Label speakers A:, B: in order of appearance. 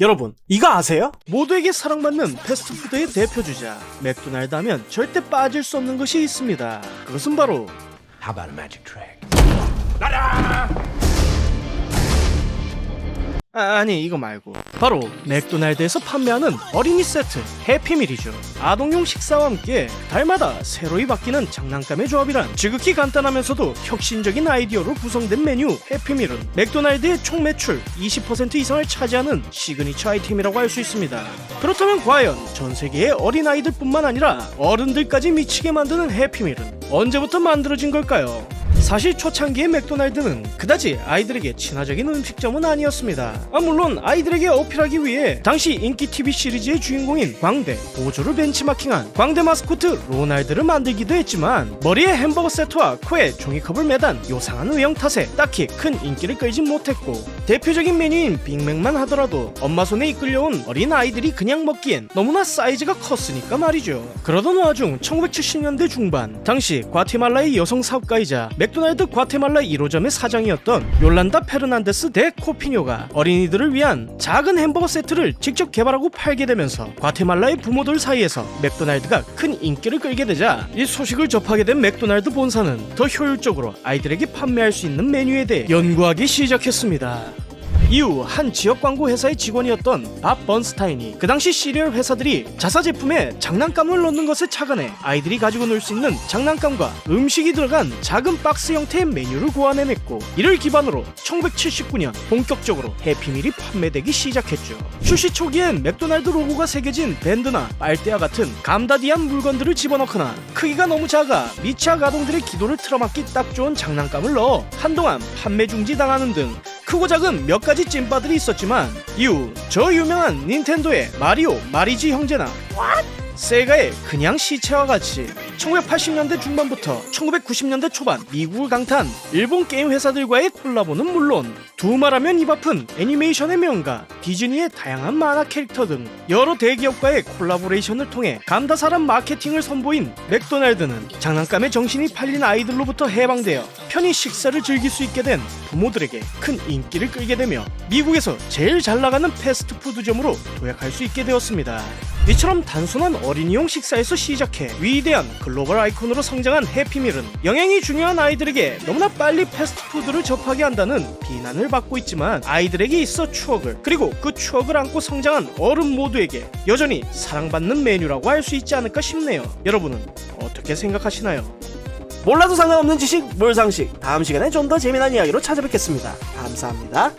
A: 여러분, 이거 아세요? 모두에게 사랑받는 패스트푸드의 대표 주자 맥도날드 하면 절대 빠질 수 없는 것이 있습니다. 그것은 바로
B: How about a magic trick?
A: 아, 아 니 이거 말고. 바로 맥도날드에서 판매하는 어린이 세트 해피밀이죠. 아동용 식사와 함께 달마다 새로이 바뀌는 장난감의 조합이란 지극히 간단하면서도 혁신적인 아이디어로 구성된 메뉴 해피밀은 맥도날드의 총 매출 20% 이상을 차지하는 시그니처 아이템이라고 할 수 있습니다. 그렇다면 과연 전 세계의 어린아이들뿐만 아니라 어른들까지 미치게 만드는 해피밀은 언제부터 만들어진 걸까요? 사실 초창기의 맥도날드는 그다지 아이들에게 친화적인 음식점은 아니었습니다. 아, 물론 아이들에게 어필하기 위해 당시 인기 TV 시리즈의 주인공인 광대, 보조를 벤치마킹한 광대 마스코트 로날드를 만들기도 했지만 머리에 햄버거 세트와 코에 종이컵을 매단 요상한 의형 탓에 딱히 큰 인기를 끌진 못했고 대표적인 메뉴인 빅맥만 하더라도 엄마 손에 이끌려온 어린 아이들이 그냥 먹기엔 너무나 사이즈가 컸으니까 말이죠. 그러던 와중 1970년대 중반 당시 과테말라의 여성 사업가이자 맥 도날드 과테말라 1호점의 사장이었던 요란다 페르난데스 데 코피뇨가 어린이들을 위한 작은 햄버거 세트를 직접 개발하고 팔게 되면서 과테말라의 부모들 사이에서 맥도날드가 큰 인기를 끌게 되자 이 소식을 접하게 된 맥도날드 본사는 더 효율적으로 아이들에게 판매할 수 있는 메뉴에 대해 연구하기 시작했습니다. 이후 한 지역 광고 회사의 직원이었던 밥 번스타인이 그 당시 시리얼 회사들이 자사 제품에 장난감을 넣는 것에 착안해 아이들이 가지고 놀 수 있는 장난감과 음식이 들어간 작은 박스 형태의 메뉴를 고안해냈고 이를 기반으로 1979년 본격적으로 해피밀이 판매되기 시작했죠. 출시 초기엔 맥도날드 로고가 새겨진 밴드나 빨대와 같은 감다디한 물건들을 집어넣거나 크기가 너무 작아 미취학 아동들의 기도를 틀어막기 딱 좋은 장난감을 넣어 한동안 판매 중지당하는 등 크고 작은 몇 가지 찐빠들이 있었지만 이후 저 유명한 닌텐도의 마리오 마리지 형제나 세가의 그냥 시체와 같이 1980년대 중반부터 1990년대 초반 미국을 강타한 일본 게임 회사들과의 콜라보는 물론 두말하면 입 아픈 애니메이션의 명가 디즈니의 다양한 만화 캐릭터 등 여러 대기업과의 콜라보레이션을 통해 감다사란 마케팅을 선보인 맥도날드는 장난감에 정신이 팔린 아이들로부터 해방되어 편히 식사를 즐길 수 있게 된 부모들에게 큰 인기를 끌게 되며 미국에서 제일 잘 나가는 패스트푸드점으로 도약할 수 있게 되었습니다. 이처럼 단순한 어린이용 식사에서 시작해 위대한 글로벌 아이콘으로 성장한 해피밀은 영양이 중요한 아이들에게 너무나 빨리 패스트푸드를 접하게 한다는 비난을 받고 있지만 아이들에게 있어 추억을 그리고 그 추억을 안고 성장한 어른 모두에게 여전히 사랑받는 메뉴라고 할 수 있지 않을까 싶네요. 여러분은 어떻게 생각하시나요? 몰라도 상관없는 지식 몰상식 다음 시간에 좀 더 재미난 이야기로 찾아뵙겠습니다. 감사합니다.